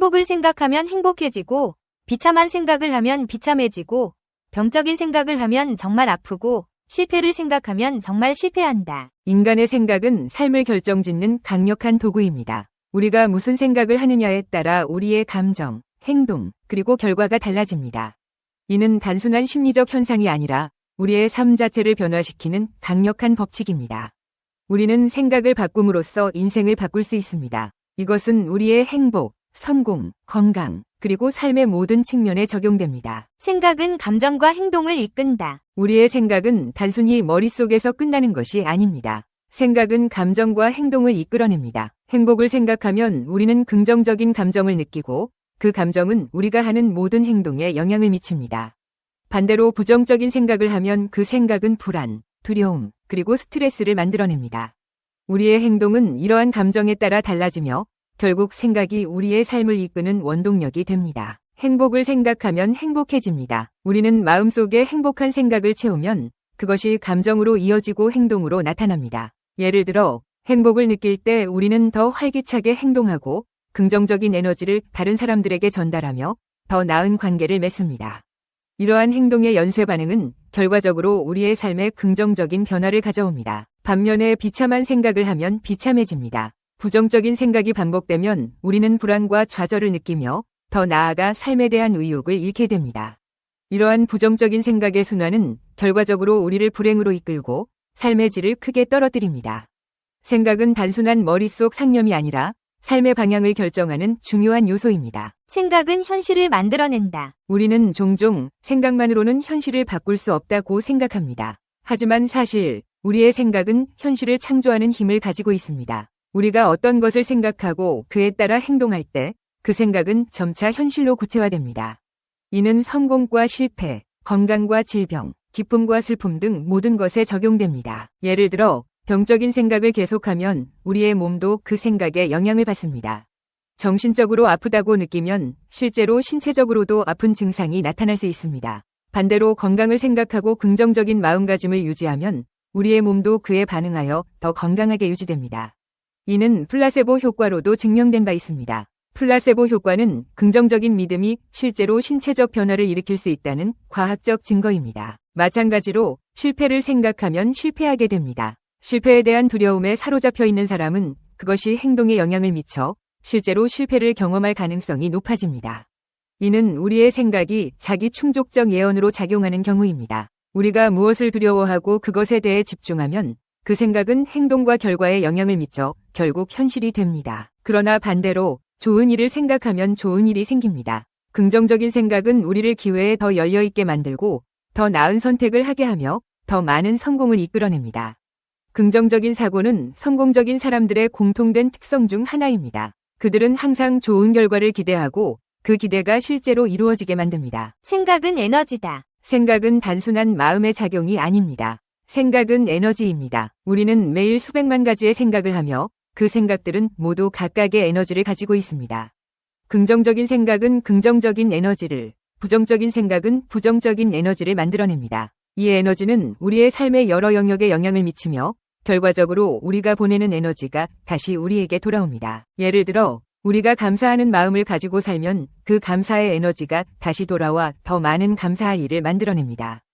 행복을 생각하면 행복해지고, 비참한 생각을 하면 비참해지고, 병적인 생각을 하면 정말 아프고, 실패를 생각하면 정말 실패한다. 인간의 생각은 삶을 결정짓는 강력한 도구입니다. 우리가 무슨 생각을 하느냐에 따라 우리의 감정, 행동, 그리고 결과가 달라집니다. 이는 단순한 심리적 현상이 아니라 우리의 삶 자체를 변화시키는 강력한 법칙입니다. 우리는 생각을 바꿈으로써 인생을 바꿀 수 있습니다. 이것은 우리의 행복, 성공, 건강, 그리고 삶의 모든 측면에 적용됩니다. 생각은 감정과 행동을 이끈다. 우리의 생각은 단순히 머릿속에서 끝나는 것이 아닙니다. 생각은 감정과 행동을 이끌어냅니다. 행복을 생각하면 우리는 긍정적인 감정을 느끼고 그 감정은 우리가 하는 모든 행동에 영향을 미칩니다. 반대로 부정적인 생각을 하면 그 생각은 불안, 두려움, 그리고 스트레스를 만들어냅니다. 우리의 행동은 이러한 감정에 따라 달라지며 결국 생각이 우리의 삶을 이끄는 원동력이 됩니다. 행복을 생각하면 행복해집니다. 우리는 마음속에 행복한 생각을 채우면 그것이 감정으로 이어지고 행동으로 나타납니다. 예를 들어 행복을 느낄 때 우리는 더 활기차게 행동하고 긍정적인 에너지를 다른 사람들에게 전달하며 더 나은 관계를 맺습니다. 이러한 행동의 연쇄 반응은 결과적으로 우리의 삶에 긍정적인 변화를 가져옵니다. 반면에 비참한 생각을 하면 비참해집니다. 부정적인 생각이 반복되면 우리는 불안과 좌절을 느끼며 더 나아가 삶에 대한 의욕을 잃게 됩니다. 이러한 부정적인 생각의 순환은 결과적으로 우리를 불행으로 이끌고 삶의 질을 크게 떨어뜨립니다. 생각은 단순한 머릿속 상념이 아니라 삶의 방향을 결정하는 중요한 요소입니다. 생각은 현실을 만들어낸다. 우리는 종종 생각만으로는 현실을 바꿀 수 없다고 생각합니다. 하지만 사실 우리의 생각은 현실을 창조하는 힘을 가지고 있습니다. 우리가 어떤 것을 생각하고 그에 따라 행동할 때 그 생각은 점차 현실로 구체화됩니다. 이는 성공과 실패, 건강과 질병, 기쁨과 슬픔 등 모든 것에 적용됩니다. 예를 들어 병적인 생각을 계속하면 우리의 몸도 그 생각에 영향을 받습니다. 정신적으로 아프다고 느끼면 실제로 신체적으로도 아픈 증상이 나타날 수 있습니다. 반대로 건강을 생각하고 긍정적인 마음가짐을 유지하면 우리의 몸도 그에 반응하여 더 건강하게 유지됩니다. 이는 플라세보 효과로도 증명된 바 있습니다. 플라세보 효과는 긍정적인 믿음이 실제로 신체적 변화를 일으킬 수 있다는 과학적 증거입니다. 마찬가지로 실패를 생각하면 실패하게 됩니다. 실패에 대한 두려움에 사로잡혀 있는 사람은 그것이 행동에 영향을 미쳐 실제로 실패를 경험할 가능성이 높아집니다. 이는 우리의 생각이 자기 충족적 예언으로 작용하는 경우입니다. 우리가 무엇을 두려워하고 그것에 대해 집중하면 그 생각은 행동과 결과에 영향을 미쳐 결국 현실이 됩니다. 그러나 반대로 좋은 일을 생각하면 좋은 일이 생깁니다. 긍정적인 생각은 우리를 기회에 더 열려있게 만들고 더 나은 선택을 하게 하며 더 많은 성공을 이끌어냅니다. 긍정적인 사고는 성공적인 사람들의 공통된 특성 중 하나입니다. 그들은 항상 좋은 결과를 기대하고 그 기대가 실제로 이루어지게 만듭니다. 생각은 에너지다. 생각은 단순한 마음의 작용이 아닙니다. 생각은 에너지입니다. 우리는 매일 수백만 가지의 생각을 하며 그 생각들은 모두 각각의 에너지를 가지고 있습니다. 긍정적인 생각은 긍정적인 에너지를, 부정적인 생각은 부정적인 에너지를 만들어냅니다. 이 에너지는 우리의 삶의 여러 영역에 영향을 미치며 결과적으로 우리가 보내는 에너지가 다시 우리에게 돌아옵니다. 예를 들어 우리가 감사하는 마음을 가지고 살면 그 감사의 에너지가 다시 돌아와 더 많은 감사할 일을 만들어냅니다.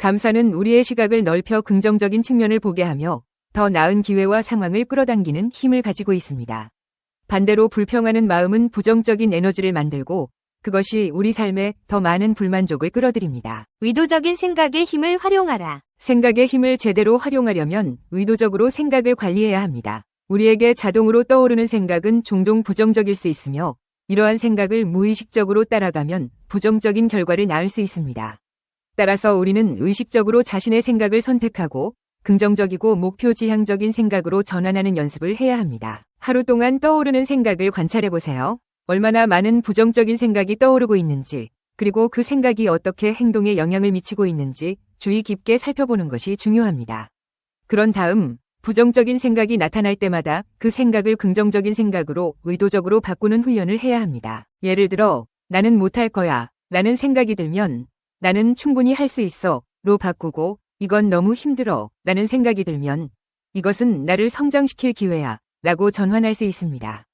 감사는 우리의 시각을 넓혀 긍정적인 측면을 보게 하며 더 나은 기회와 상황을 끌어당기는 힘을 가지고 있습니다. 반대로 불평하는 마음은 부정적인 에너지를 만들고 그것이 우리 삶에 더 많은 불만족을 끌어들입니다. 의도적인 생각의 힘을 활용하라. 생각의 힘을 제대로 활용하려면 의도적으로 생각을 관리해야 합니다. 우리에게 자동으로 떠오르는 생각은 종종 부정적일 수 있으며 이러한 생각을 무의식적으로 따라가면 부정적인 결과를 낳을 수 있습니다. 따라서 우리는 의식적으로 자신의 생각을 선택하고 긍정적이고 목표 지향적인 생각으로 전환하는 연습을 해야 합니다. 하루 동안 떠오르는 생각을 관찰해 보세요. 얼마나 많은 부정적인 생각이 떠오르고 있는지, 그리고 그 생각이 어떻게 행동에 영향을 미치고 있는지 주의 깊게 살펴보는 것이 중요합니다. 그런 다음 부정적인 생각이 나타날 때마다 그 생각을 긍정적인 생각으로 의도적으로 바꾸는 훈련을 해야 합니다. 예를 들어 나는 못할 거야 라는 생각이 들면 나는 충분히 할 수 있어 로 바꾸고 이건 너무 힘들어 라는 생각이 들면 이것은 나를 성장시킬 기회야 라고 전환할 수 있습니다.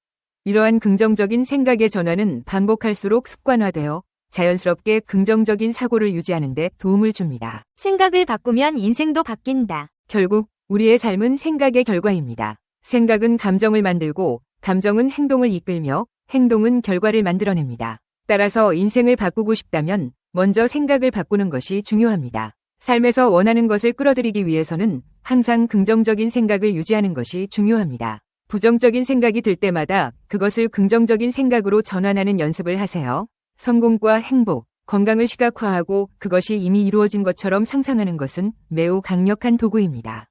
이러한 긍정적인 생각의 전환은 반복할수록 습관화되어 자연스럽게 긍정적인 사고를 유지하는 데 도움을 줍니다. 생각을 바꾸면 인생도 바뀐다. 결국 우리의 삶은 생각의 결과입니다. 생각은 감정을 만들고 감정은 행동을 이끌며 행동은 결과를 만들어냅니다. 따라서 인생을 바꾸고 싶다면 먼저 생각을 바꾸는 것이 중요합니다. 삶에서 원하는 것을 끌어들이기 위해서는 항상 긍정적인 생각을 유지하는 것이 중요합니다. 부정적인 생각이 들 때마다 그것을 긍정적인 생각으로 전환하는 연습을 하세요. 성공과 행복, 건강을 시각화하고 그것이 이미 이루어진 것처럼 상상하는 것은 매우 강력한 도구입니다.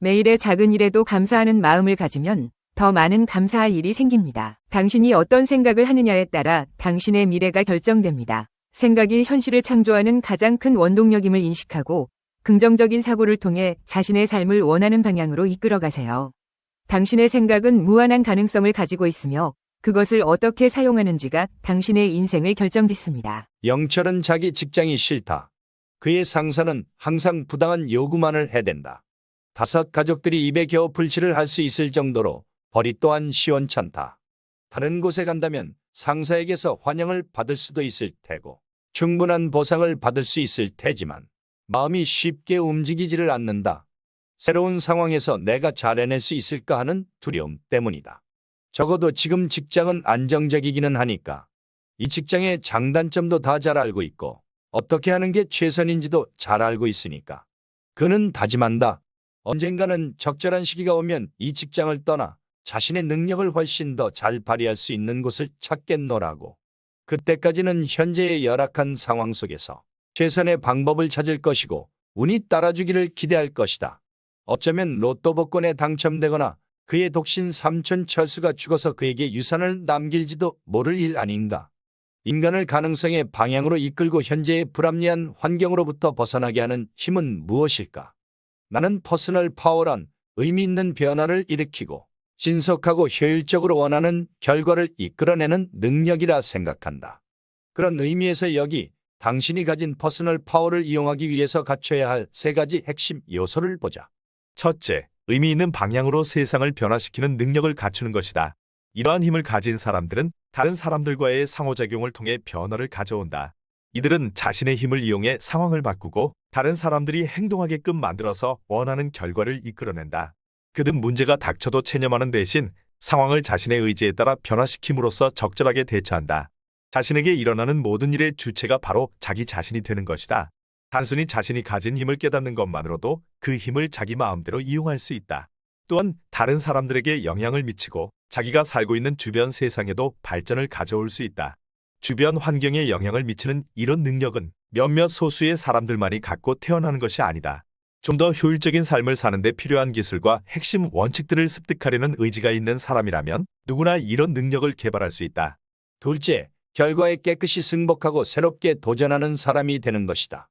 매일의 작은 일에도 감사하는 마음을 가지면 더 많은 감사할 일이 생깁니다. 당신이 어떤 생각을 하느냐에 따라 당신의 미래가 결정됩니다. 생각이 현실을 창조하는 가장 큰 원동력임을 인식하고 긍정적인 사고를 통해 자신의 삶을 원하는 방향으로 이끌어 가세요. 당신의 생각은 무한한 가능성을 가지고 있으며 그것을 어떻게 사용하는지가 당신의 인생을 결정짓습니다. 영철은 자기 직장이 싫다. 그의 상사는 항상 부당한 요구만을 해댄다. 다섯 가족들이 입에 겨우 불치를 할 수 있을 정도로 벌이 또한 시원찮다. 다른 곳에 간다면 상사에게서 환영을 받을 수도 있을 테고 충분한 보상을 받을 수 있을 테지만 마음이 쉽게 움직이지를 않는다. 새로운 상황에서 내가 잘 해낼 수 있을까 하는 두려움 때문이다. 적어도 지금 직장은 안정적이기는 하니까 이 직장의 장단점도 다 잘 알고 있고 어떻게 하는 게 최선인지도 잘 알고 있으니까 그는 다짐한다. 언젠가는 적절한 시기가 오면 이 직장을 떠나 자신의 능력을 훨씬 더 잘 발휘할 수 있는 곳을 찾겠노라고. 그때까지는 현재의 열악한 상황 속에서 최선의 방법을 찾을 것이고 운이 따라주기를 기대할 것이다. 어쩌면 로또 복권에 당첨되거나 그의 독신 삼촌 철수가 죽어서 그에게 유산을 남길지도 모를 일 아닌가. 인간을 가능성의 방향으로 이끌고 현재의 불합리한 환경으로부터 벗어나게 하는 힘은 무엇일까? 나는 퍼스널 파워란 의미 있는 변화를 일으키고 신속하고 효율적으로 원하는 결과를 이끌어내는 능력이라 생각한다. 그런 의미에서 여기 당신이 가진 퍼스널 파워를 이용하기 위해서 갖춰야 할 세 가지 핵심 요소를 보자. 첫째, 의미 있는 방향으로 세상을 변화시키는 능력을 갖추는 것이다. 이러한 힘을 가진 사람들은 다른 사람들과의 상호작용을 통해 변화를 가져온다. 이들은 자신의 힘을 이용해 상황을 바꾸고 다른 사람들이 행동하게끔 만들어서 원하는 결과를 이끌어낸다. 그든 문제가 닥쳐도 체념하는 대신 상황을 자신의 의지에 따라 변화시킴으로써 적절하게 대처한다. 자신에게 일어나는 모든 일의 주체가 바로 자기 자신이 되는 것이다. 단순히 자신이 가진 힘을 깨닫는 것만으로도 그 힘을 자기 마음대로 이용할 수 있다. 또한 다른 사람들에게 영향을 미치고 자기가 살고 있는 주변 세상에도 발전을 가져올 수 있다. 주변 환경에 영향을 미치는 이런 능력은 몇몇 소수의 사람들만이 갖고 태어나는 것이 아니다. 좀 더 효율적인 삶을 사는데 필요한 기술과 핵심 원칙들을 습득하려는 의지가 있는 사람이라면 누구나 이런 능력을 개발할 수 있다. 둘째, 결과에 깨끗이 승복하고 새롭게 도전하는 사람이 되는 것이다.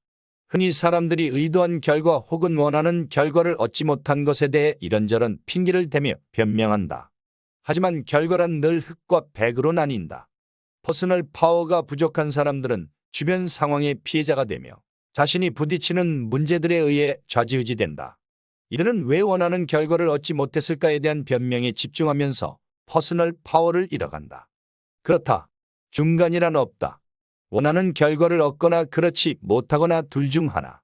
흔히 사람들이 의도한 결과 혹은 원하는 결과를 얻지 못한 것에 대해 이런저런 핑계를 대며 변명한다. 하지만 결과란 늘 흑과 백으로 나뉜다. 퍼스널 파워가 부족한 사람들은 주변 상황의 피해자가 되며 자신이 부딪히는 문제들에 의해 좌지우지된다. 이들은 왜 원하는 결과를 얻지 못했을까에 대한 변명에 집중하면서 퍼스널 파워를 잃어간다. 그렇다. 중간이란 없다. 원하는 결과를 얻거나 그렇지 못하거나 둘 중 하나.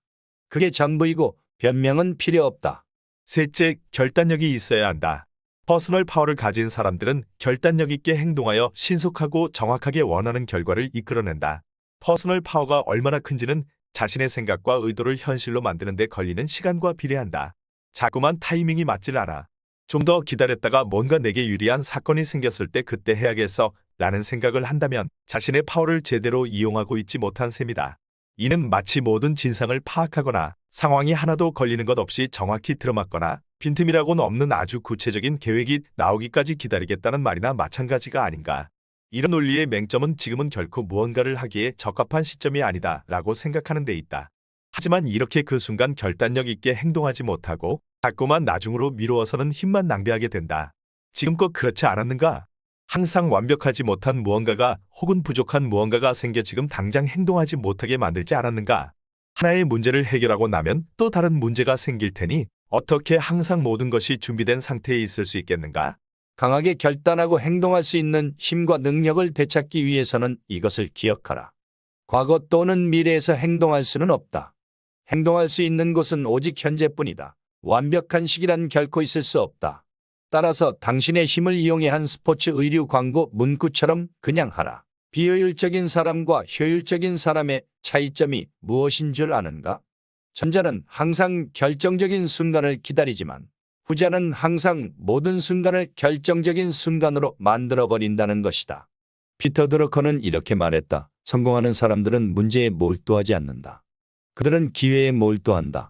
그게 전부이고 변명은 필요 없다. 셋째, 결단력이 있어야 한다. 퍼스널 파워를 가진 사람들은 결단력 있게 행동하여 신속하고 정확하게 원하는 결과를 이끌어낸다. 퍼스널 파워가 얼마나 큰지는 자신의 생각과 의도를 현실로 만드는 데 걸리는 시간과 비례한다. 자꾸만 타이밍이 맞질 않아. 좀 더 기다렸다가 뭔가 내게 유리한 사건이 생겼을 때 그때 해야겠어 라는 생각을 한다면 자신의 파워를 제대로 이용하고 있지 못한 셈이다. 이는 마치 모든 진상을 파악하거나 상황이 하나도 걸리는 것 없이 정확히 들어맞거나 빈틈이라고는 없는 아주 구체적인 계획이 나오기까지 기다리겠다는 말이나 마찬가지가 아닌가. 이런 논리의 맹점은 지금은 결코 무언가를 하기에 적합한 시점이 아니다 라고 생각하는 데 있다. 하지만 이렇게 그 순간 결단력 있게 행동하지 못하고 자꾸만 나중으로 미루어서는 힘만 낭비하게 된다. 지금껏 그렇지 않았는가? 항상 완벽하지 못한 무언가가 혹은 부족한 무언가가 생겨 지금 당장 행동하지 못하게 만들지 않았는가? 하나의 문제를 해결하고 나면 또 다른 문제가 생길 테니 어떻게 항상 모든 것이 준비된 상태에 있을 수 있겠는가? 강하게 결단하고 행동할 수 있는 힘과 능력을 되찾기 위해서는 이것을 기억하라. 과거 또는 미래에서 행동할 수는 없다. 행동할 수 있는 곳은 오직 현재뿐이다. 완벽한 시기란 결코 있을 수 없다. 따라서 당신의 힘을 이용해 한 스포츠 의류 광고 문구처럼 그냥 하라. 비효율적인 사람과 효율적인 사람의 차이점이 무엇인 줄 아는가? 전자는 항상 결정적인 순간을 기다리지만 후자는 항상 모든 순간을 결정적인 순간으로 만들어 버린다는 것이다. 피터 드러커는 이렇게 말했다. 성공하는 사람들은 문제에 몰두하지 않는다. 그들은 기회에 몰두한다.